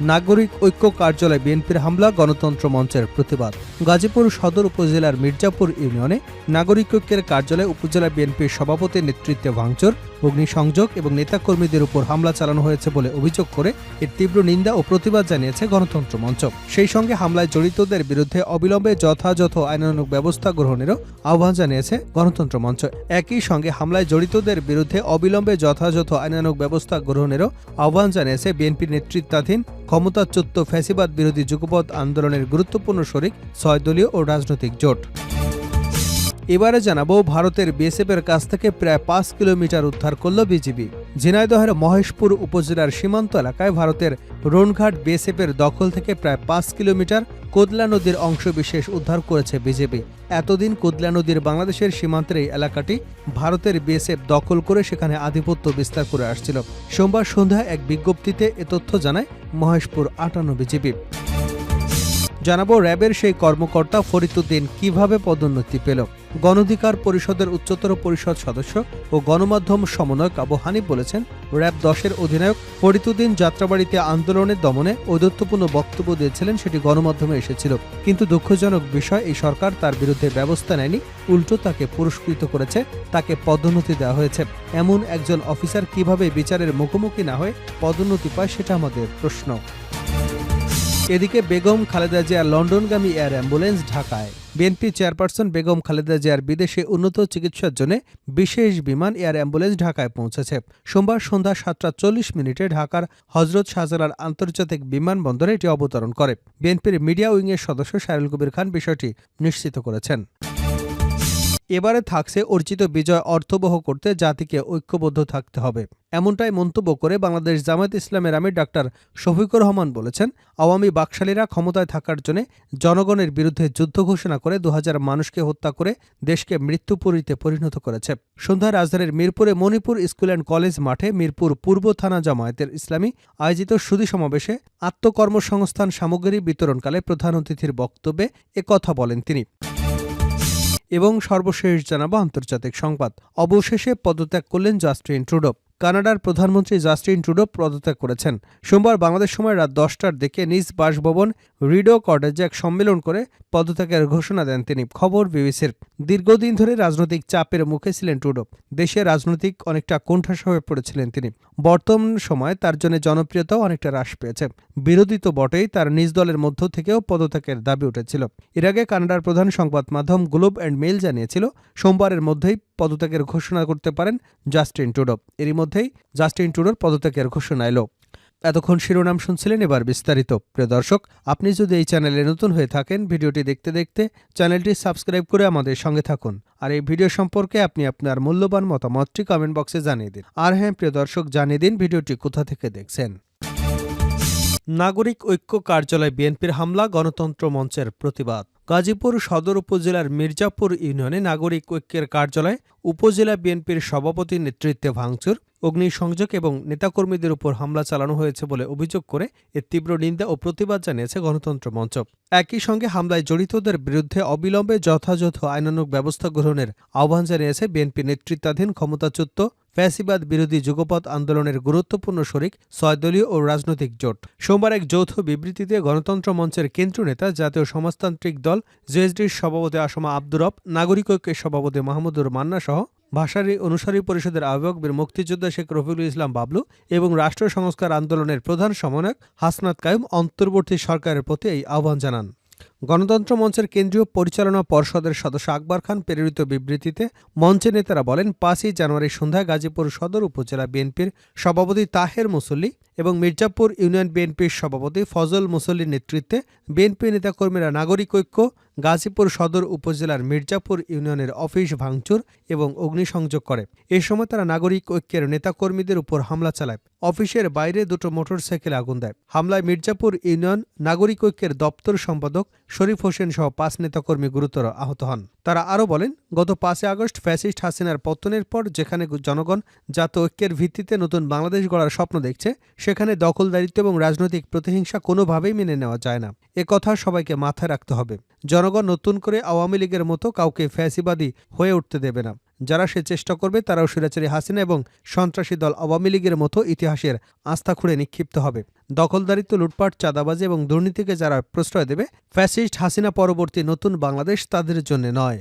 নাগরিক ঐক্য কার্যালয় বিএনপির হামলা, গণতন্ত্র মঞ্চের প্রতিবাদ। গাজীপুর সদর উপজেলার মির্জাপুর ইউনিয়নে নাগরিক ঐক্যের কার্যালয়ে উপজেলা বিএনপির সভাপতির নেতৃত্বে ভাঙচুর, অগ্নিসংযোগ এবং নেতাকর্মীদের উপর হামলা চালানো হয়েছে বলে অভিযোগ করে এর তীব্র নিন্দা ও প্রতিবাদ জানিয়েছে গণতন্ত্র মঞ্চ। সেই সঙ্গে হামলায় জড়িতদের বিরুদ্ধে অবিলম্বে যথাযথ আইনানুগ ব্যবস্থা গ্রহণেরও আহ্বান জানিয়েছে গণতন্ত্র মঞ্চ। একই সঙ্গে হামলায় জড়িতদের বিরুদ্ধে অবিলম্বে যথাযথ আইনানুগ ব্যবস্থা গ্রহণেরও আহ্বান জানিয়েছে বিএনপি নেতৃত্বাধীন ক্ষমতাচ্যুত ফ্যাসিবাদ বিরোধী যুগপথ আন্দোলনের গুরুত্বপূর্ণ শরিক ছয় দলীয় ও রাজনৈতিক জোট। এবারে জানাব ভারতের বিএসএফের কাছ থেকে প্রায় পাঁচ কিলোমিটার উদ্ধার করল বিজিবি। ঝিনাইদহের মহেশপুর উপজেলার সীমান্ত এলাকায় ভারতের রোনঘাট বিএসএফের দখল থেকে প্রায় পাঁচ কিলোমিটার কোদলা নদীর অংশবিশেষ উদ্ধার করেছে বিজেপি এতদিন কোদলা নদীর বাংলাদেশের সীমান্তের এই এলাকাটি ভারতের বিএসএফ দখল করে সেখানে আধিপত্য বিস্তার করে আসছিল। সোমবার সন্ধ্যায় এক বিজ্ঞপ্তিতে এ তথ্য জানায় মহেশপুর আটান্ন বিজেপি জানাব র্যাবের সেই কর্মকর্তা ফরিদুদ্দিন কীভাবে পদোন্নতি পেল। গণধিকার পরিষদের উচ্চতর পরিষদ সদস্য ও গণমাধ্যম সমন্বয়ক আবু হানিফ বলেছেন, র্যাব দশের অধিনায়ক ফরিদুদ্দিন যাত্রাবাড়িতে আন্দোলনের দমনে ঔদত্যপূর্ণ বক্তব্য দিয়েছিলেন সেটি গণমাধ্যমে এসেছিল। কিন্তু দুঃখজনক বিষয়, এই সরকার তার বিরুদ্ধে ব্যবস্থা নেয়নি, উল্টো তাকে পুরস্কৃত করেছে, তাকে পদোন্নতি দেওয়া হয়েছে। এমন একজন অফিসার কীভাবে বিচারের মুখোমুখি না হয়ে পদোন্নতি পায় সেটা আমাদের প্রশ্ন। এদিকে বেগম খালেদা জিয়ার লন্ডনগামী এয়ার অ্যাম্বুলেন্স ঢাকায়। বিএনপি চেয়ারপারসন বেগম খালেদা জিয়ার বিদেশে উন্নত চিকিৎসার জন্য বিশেষ বিমান এয়ার অ্যাম্বুলেন্স ঢাকায় পৌঁছেছে। সোমবার সন্ধ্যা সাতটা চল্লিশ মিনিটে ঢাকার হজরত শাহজালাল আন্তর্জাতিক বিমানবন্দরে এটি অবতরণ করে। বিএনপির মিডিয়া উইংয়ের সদস্য শায়রুল কবির খান বিষয়টি নিশ্চিত করেছেন। এবারে থাকছে অর্জিত বিজয় অর্থবহ করতে জাতিকে ঐক্যবদ্ধ থাকতে হবে। এমনটাই মন্তব্য করে বাংলাদেশ জামায়াত ইসলামের আমির ডাক্তার শফিকুর রহমান বলেছেন, আওয়ামী বাকশালীরা ক্ষমতায় থাকার জন্য জনগণের বিরুদ্ধে যুদ্ধ ঘোষণা করে দু হাজার মানুষকে হত্যা করে দেশকে মৃত্যুপুরীতে পরিণত করেছে। সন্ধ্যায় রাজধানীর মিরপুরে মণিপুর স্কুল অ্যান্ড কলেজ মাঠে মিরপুর পূর্ব থানা জামায়াতের ইসলামী আয়োজিত সুদী সমাবেশে আত্মকর্মসংস্থান সামগ্রী বিতরণকালে প্রধান অতিথির বক্তব্যে একথা বলেন তিনি। এবং সর্বশেষ জানাব আন্তর্জাতিক সংবাদ। অবশেষে পদত্যাগ করলেন জাস্টিন ট্রুডো। কানাডার প্রধানমন্ত্রী জাস্টিন ট্রুডো পদত্যাগ করেছেন। সোমবার বাংলাদেশ সময় রাত দশটার দিকে নিজ বাসভবন রিডো কটেজে এক সম্মেলন করে পদত্যাগের ঘোষণা দেন তিনি। খবর বিবিসির। দীর্ঘদিন ধরে রাজনৈতিক চাপের মুখে ছিলেন ট্রুডো। দেশে রাজনৈতিক অনেকটা কোণঠাসা হয়ে পড়েছিলেন তিনি। বর্তমান সময়ে তার জন্য জনপ্রিয়তাও অনেকটা হ্রাস পেয়েছে। বিরোধী তো বটেই, তার নিজ দলের মধ্য থেকেও পদত্যাগের দাবি উঠেছিল। এর আগে কানাডার প্রধান সংবাদ মাধ্যম গ্লোব অ্যান্ড মেল জানিয়েছিল, সোমবারের মধ্যেই পদত্যাগের ঘোষণা করতে পারেন জাস্টিন ট্রুডো। এরই মধ্যেই জাস্টিন ট্রুডোর পদত্যাগের ঘোষণা এলো। এতক্ষণ শিরোনাম শুনছিলেন এবার বিস্তারিত। প্রিয় দর্শক, আপনি যদি এই চ্যানেলে নতুন হয়ে থাকেন, ভিডিওটি দেখতে দেখতে চ্যানেলটি সাবস্ক্রাইব করে আমাদের সঙ্গে থাকুন। আর এই ভিডিও সম্পর্কে আপনি আপনার মূল্যবান মতামতটি কমেন্ট বক্সে জানিয়ে দিন। আর হ্যাঁ প্রিয় দর্শক, জানিয়ে দিন ভিডিওটি কোথা থেকে দেখছেন। নাগরিক ঐক্য কার্যালয় বিএনপির হামলা, গণতন্ত্র মঞ্চের প্রতিবাদ। গাজীপুর সদর উপজেলার মির্জাপুর ইউনিয়নে নাগরিক ঐক্যের কার্যালয়ে, উপজেলা বিএনপির সভাপতির নেতৃত্বে ভাঙচুর অগ্নিসংযোগ এবং নেতাকর্মীদের উপর হামলা চালানো হয়েছে বলে অভিযোগ করে এর তীব্র নিন্দা ও প্রতিবাদ জানিয়েছে গণতন্ত্র মঞ্চ। একই সঙ্গে হামলায় জড়িতদের বিরুদ্ধে অবিলম্বে যথাযথ আইনানুক ব্যবস্থা গ্রহণের আহ্বান জানিয়েছে বিএনপি নেতৃত্বাধীন ক্ষমতাচ্যুত ফ্যাসিবাদ বিরোধী যুগপৎ আন্দোলনের গুরুত্বপূর্ণ শরিক ছয় দলীয় ও রাজনৈতিক জোট। সোমবার এক যৌথ বিবৃতিতে গণতন্ত্র মঞ্চের কেন্দ্রীয় নেতা জাতীয় সমাজতান্ত্রিক দল জেএসডির সভাপতি আসমা আব্দুর রব, নাগরিক ঐক্যের সভাপতি মাহমুদুর মান্না সহ ভাষারী অনুসারী পরিষদের আহ্বায়ক বীর মুক্তিযোদ্ধা শেখ রফিকুল ইসলাম বাবলু এবং রাষ্ট্র সংস্কার আন্দোলনের প্রধান সমন্বয়ক হাসনাত কায়ুম অন্তর্বর্তী সরকারের প্রতি এই আহ্বান জানান। গণতন্ত্র মঞ্চের কেন্দ্রীয় পরিচালনা পর্ষদের সদস্য আকবর খান প্রেরিত বিবৃতিতে মঞ্চের নেতারা বলেন, পাঁচই জানুয়ারি সন্ধ্যায় গাজীপুর সদর উপজেলা বিএনপির সভাপতি তাহের মুসল্লি এবং মির্জাপুর ইউনিয়ন বিএনপির সভাপতি ফজল মুসল্লির নেতৃত্বে বিএনপি নেতাকর্মীরা নাগরিক ঐক্য গাজীপুর সদর উপজেলার মির্জাপুর ইউনিয়নের অফিস ভাঙচুর এবং অগ্নিসংযোগ করে। এ সময় তারা নাগরিক ঐক্যের নেতাকর্মীদের উপর হামলা চালায়। অফিসের বাইরে দুটো মোটরসাইকেল আগুন দেয়। হামলায় মির্জাপুর ইউনিয়ন নাগরিক ঐক্যের দপ্তর সম্পাদক শরীফ হোসেন সহ পাঁচ নেতাকর্মী গুরুতর আহত হন। তারা আরও বলেন, গত পাঁচই আগস্ট ফ্যাসিস্ট হাসিনার পতনের পর যেখানে জনগণ জাত ঐক্যের ভিত্তিতে নতুন বাংলাদেশ গড়ার স্বপ্ন দেখছে, সেখানে দখলদারিত্ব এবং রাজনৈতিক প্রতিহিংসা কোনোভাবেই মেনে নেওয়া যায় না। এ কথা সবাইকে মাথায় রাখতে হবে। জনগণ নতুন করে আওয়ামী লীগের মতো কাউকে ফ্যাসিবাদী হয়ে উঠতে দেবে না। যারা সে চেষ্টা করবে, তারাও স্বৈরাচারী হাসিনা এবং সন্ত্রাসী দল আওয়ামী লীগের মতো ইতিহাসের আস্থা খুঁড়ে নিক্ষিপ্ত হবে। দখলদারিত্ব, লুটপাট, চাঁদাবাজি এবং দুর্নীতিকে যারা প্রশ্রয় দেবে, ফ্যাসিস্ট হাসিনা পরবর্তী নতুন বাংলাদেশ তাদের জন্য নয়।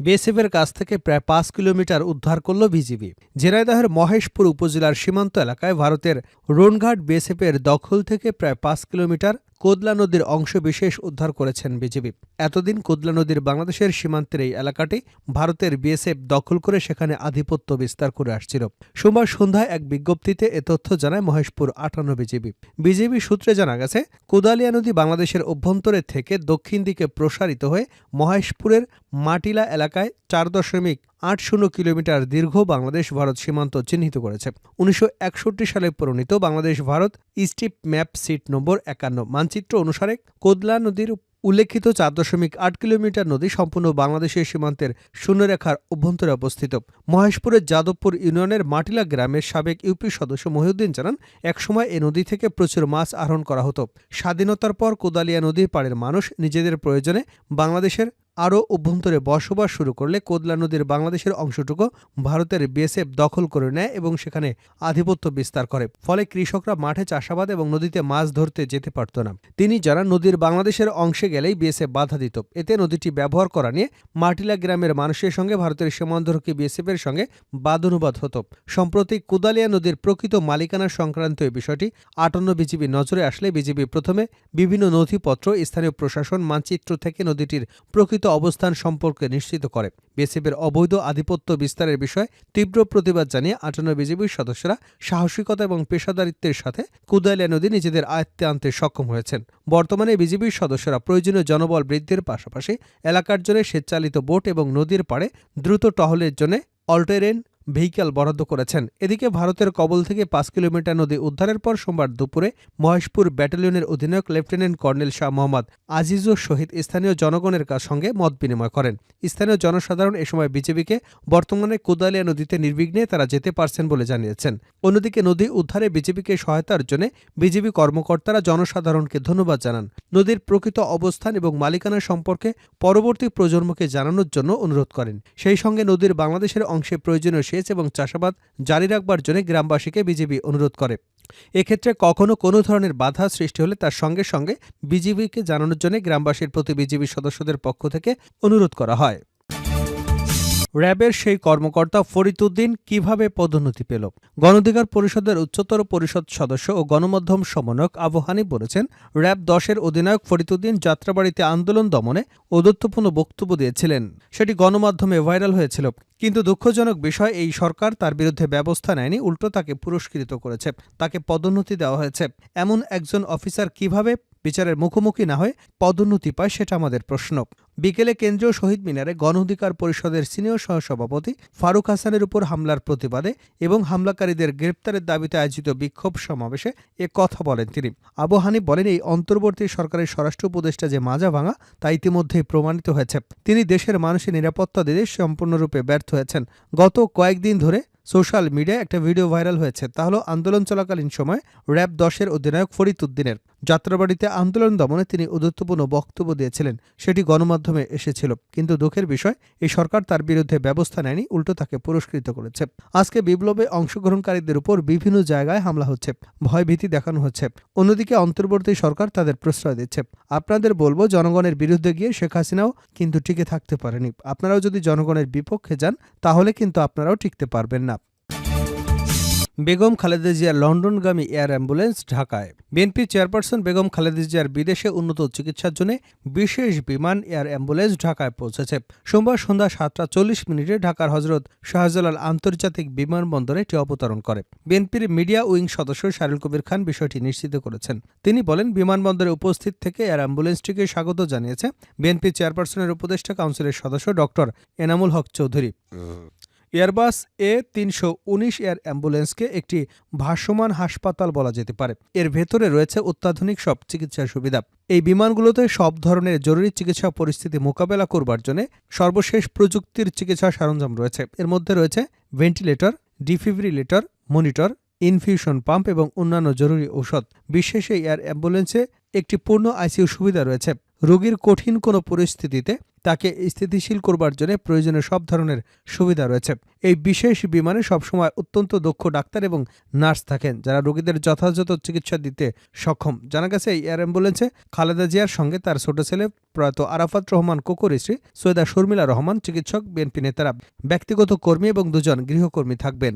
বিএসএফের কাছ থেকে প্রায় পাঁচ কিলোমিটার উদ্ধার করল বিজিবি। ঝিনাইদহের মহেশপুর উপজেলার সীমান্ত এলাকায় ভারতের রোনঘাট বিএসএফের দখল থেকে প্রায় পাঁচ কিলোমিটার কোদলা নদীর অংশ বিশেষ উদ্ধার করেছেন বিজেপি এতদিন কোদলা নদীর বাংলাদেশের সীমান্তের এই এলাকাটি ভারতের বিএসএফ দখল করে সেখানে আধিপত্য বিস্তার করে আসছিল। সোমবার সন্ধ্যায় এক বিজ্ঞপ্তিতে এ তথ্য জানায় মহেশপুর আটান্ন বিজেপি বিজেপি সূত্রে জানা গেছে, কোদালিয়া নদী বাংলাদেশের অভ্যন্তরে থেকে দক্ষিণ দিকে প্রসারিত হয়ে মহেশপুরের মাটিলা এলাকায় চার দশমিক আট শূন্য কিলোমিটার দীর্ঘ বাংলাদেশ, ভারত সীমান্ত চিহ্নিত করেছে। উনিশশো একষট্টি সালে প্রণীত বাংলাদেশ, ভারত স্টিপ ম্যাপ সিট নম্বর একান্ন মানচিত্র অনুসারে কোদলা নদীর উল্লেখিত চার দশমিক আট কিলোমিটার নদী সম্পূর্ণ বাংলাদেশের সীমান্তের শূন্যরেখার অভ্যন্তরে অবস্থিত। মহেশপুরের যাদবপুর ইউনিয়নের মাটিলা গ্রামের সাবেক ইউপি সদস্য মহিউদ্দিন জানান, একসময় এ নদী থেকে প্রচুর মাছ আহরণ করা হতো। স্বাধীনতার পর কোদালিয়া নদীর পাড়ের মানুষ নিজেদের প্রয়োজনে বাংলাদেশের আরও অভ্যন্তরে বসবাস শুরু করলে কোদলা নদীর বাংলাদেশের অংশটুকু ভারতের বিএসএফ দখল করে নেয় এবং সেখানে আধিপত্য বিস্তার করে। ফলে কৃষকরা মাঠে চাষাবাদ এবং নদীতে মাছ ধরতে যেতে পারত না। তিনি যারা নদীর বাংলাদেশের অংশে গেলেই বিএসএফ বাধা দিত। এতে নদীটি ব্যবহার করা নিয়ে মাটিলা গ্রামের মানুষের সঙ্গে ভারতের সীমান্তরক্ষী বিএসএফের সঙ্গে বাদানুবাদ হতো। সম্প্রতি কুদালিয়া নদীর প্রকৃত মালিকানা সংক্রান্ত এই বিষয়টি আটান্ন বিজিবি নজরে আসলে বিজিবি প্রথমে বিভিন্ন নথিপত্র স্থানীয় প্রশাসন, মানচিত্র থেকে নদীটির প্রকৃত অবস্থান সম্পর্কে নিশ্চিত করে। বিএসএফের অবৈধ আধিপত্য বিস্তারের বিষয়ে তীব্র প্রতিবাদ জানিয়ে আটান্ন বিজেপির সদস্যরা সাহসিকতা এবং পেশাদারিত্বের সাথে কুদালিয়া নদী নিজেদের আয়ত্তে আনতে সক্ষম হয়েছেন। বর্তমানে বিজেপির সদস্যরা প্রয়োজনীয় জনবল বৃদ্ধির পাশাপাশি এলাকার জন্য স্বেচ্ছালিত বোট এবং নদীর পাড়ে দ্রুত টহলের জন্য অল্টেরেন ভেহিক্যাল বরাদ্দ করেছেন। এদিকে ভারতের কবল থেকে পাঁচ কিলোমিটার নদী উদ্ধারের পর সোমবার দুপুরে মহেশপুর ব্যাটালিয়নের অধিনায়ক লেফটেন্যান্ট কর্নেল শাহ মোহাম্মদ আজিজুর শহীদ স্থানীয় জনগণের সঙ্গে মত বিনিময় করেন। স্থানীয় জনসাধারণ এ সময় বিজেপিকে বর্তমানে কোদালিয়া নদীতে নির্বিঘ্নে তারা যেতে পারছেন বলে জানিয়েছেন। অন্যদিকে নদী উদ্ধারে বিজেপিকে সহায়তার জন্য বিজেপি কর্মকর্তারা জনসাধারণকে ধন্যবাদ জানান। নদীর প্রকৃত অবস্থান এবং মালিকানা সম্পর্কে পরবর্তী প্রজন্মকে জানানোর জন্য অনুরোধ করেন। সেই সঙ্গে নদীর বাংলাদেশের অংশে প্রয়োজনীয় সেচ এবং চাষাবাদ জারি রাখবার জন্য গ্রামবাসীকে বিজেপি অনুরোধ করে। এক্ষেত্রে কখনো কোনো ধরনের বাধা সৃষ্টি হলে তার সঙ্গে সঙ্গে বিজিবিকে জানানোর জন্য গ্রামবাসীর প্রতি বিজিবি সদস্যদের পক্ষ থেকে অনুরোধ করা হয়। র্যাবের সেই কর্মকর্তা ফরিদুদ্দিন কীভাবে পদোন্নতি পেল? গণঅধিকার পরিষদের উচ্চতর পরিষদ সদস্য ও গণমাধ্যম সমন্বয়ক আবু হানিফ বলেছেন, র্যাব দশের অধিনায়ক ফরিদুদ্দিন যাত্রাবাড়িতে আন্দোলন দমনে ঔদত্তপূর্ণ বক্তব্য দিয়েছিলেন। সেটি গণমাধ্যমে ভাইরাল হয়েছিল, কিন্তু দুঃখজনক বিষয়, এই সরকার তার বিরুদ্ধে ব্যবস্থা নেয়নি, উল্টো তাকে পুরস্কৃত করেছে, তাকে পদোন্নতি দেওয়া হয়েছে। এমন একজন অফিসার কীভাবে বিচারের মুখোমুখি না হয়ে পদোন্নতি পায় সেটা আমাদের প্রশ্ন। বিকেলে কেন্দ্রীয় শহীদ মিনারে গণ অধিকার পরিষদের সিনিয়র সহসভাপতি ফারুক হাসানের উপর হামলার প্রতিবাদে এবং হামলাকারীদের গ্রেপ্তারের দাবিতে আয়োজিত বিক্ষোভ সমাবেশে এ কথা বলেন তিনি। আবু হানিফ বলেন, এই অন্তর্বর্তী সরকারের স্বরাষ্ট্র উপদেষ্টা যে মাজা ভাঙা, তা ইতিমধ্যেই প্রমাণিত হয়েছে। তিনি দেশের মানুষের নিরাপত্তা দিতে সম্পূর্ণরূপে ব্যর্থ হয়েছেন। গত কয়েকদিন ধরে সোশ্যাল মিডিয়ায় একটা ভিডিও ভাইরাল হয়েছে। তা হলো আন্দোলন চলাকালীন সময় র্যাব দশের অধিনায়ক ফরিদ উদ্দিনের। যাত্রাবাড়িতে আন্দোলন দমনে তিনি উদ্যত্তপূর্ণ বক্তব্য দিয়েছিলেন। সেটি গণমাধ্যমে এসেছিল। কিন্তু দুঃখের বিষয়, এই সরকার তার বিরুদ্ধে ব্যবস্থা নেয়নি, উল্টো তাকে পুরস্কৃত করেছে। আজকে বিপ্লবে অংশগ্রহণকারীদের উপর বিভিন্ন জায়গায় হামলা হচ্ছে। ভয়ভীতি দেখানো হচ্ছে। অন্যদিকে অন্তর্বর্তী সরকার তাদের প্রশ্রয় দিচ্ছে। আপনাদের বলব, জনগণের বিরুদ্ধে গিয়ে শেখ হাসিনাও কিন্তু টিকে থাকতে পারেনি। আপনারাও যদি জনগণের বিপক্ষে যান, তাহলে কিন্তু আপনারাও টিকতে পারবেন না। বেগম খালেদা জিয়ার লন্ডনগামী এয়ার অ্যাম্বুলেন্স ঢাকায়। বিএনপি চেয়ারপারসন বেগম খালেদা জিয়ার বিদেশে উন্নত চিকিৎসার জন্য বিশেষ বিমান এয়ার অ্যাম্বুলেন্স ঢাকায় পৌঁছেছে। সোমবার সন্ধ্যা সাতটা চল্লিশ মিনিটে ঢাকার হজরত শাহজালাল আন্তর্জাতিক বিমানবন্দরে এটি অবতরণ করে। বিএনপির মিডিয়া উইং সদস্য শারুল কবির খান বিষয়টি নিশ্চিত করেছেন। তিনি বলেন, বিমানবন্দরে উপস্থিত থেকে এয়ার অ্যাম্বুলেন্সটিকে স্বাগত জানিয়েছে বিএনপি চেয়ারপারসনের উপদেষ্টা কাউন্সিলের সদস্য doctor Enamul Haque Chowdhury. Airbus A তিনশো উনিশ এয়ার অ্যাম্বুলেন্সকে একটি ভাসমান হাসপাতাল বলা যেতে পারে। এর ভেতরে রয়েছে অত্যাধুনিক সব চিকিৎসা সুবিধা। এই বিমানগুলোতে সব ধরনের জরুরি চিকিৎসা পরিস্থিতি মোকাবেলা করবার জন্য সর্বশেষ প্রযুক্তির চিকিৎসা সরঞ্জাম রয়েছে। এর মধ্যে রয়েছে ventilator, defibrillator, monitor, infusion pump এবং অন্যান্য জরুরি ঔষধ। বিশেষ এয়ার অ্যাম্বুলেন্সে একটি পূর্ণ আইসিইউ সুবিধা রয়েছে। রোগীর কঠিন কোনো পরিস্থিতিতে তাকে স্থিতিশীল করবার জন্য প্রয়োজনীয় সব ধরনের সুবিধা রয়েছে। এই বিশেষ বিমানে সবসময় অত্যন্ত দক্ষ ডাক্তার এবং নার্স থাকেন, যারা রোগীদের যথাযথ চিকিৎসা দিতে সক্ষম। জানা গেছে, এই এয়ার অ্যাম্বুলেন্সে খালেদা জিয়ার সঙ্গে তার ছোট ছেলে প্রয়াত আরাফাত রহমান কোকর স্ত্রী সৈয়দা শর্মিলা রহমান, চিকিৎসক, বিএনপি নেতারা, ব্যক্তিগত কর্মী এবং দুজন গৃহকর্মী থাকবেন।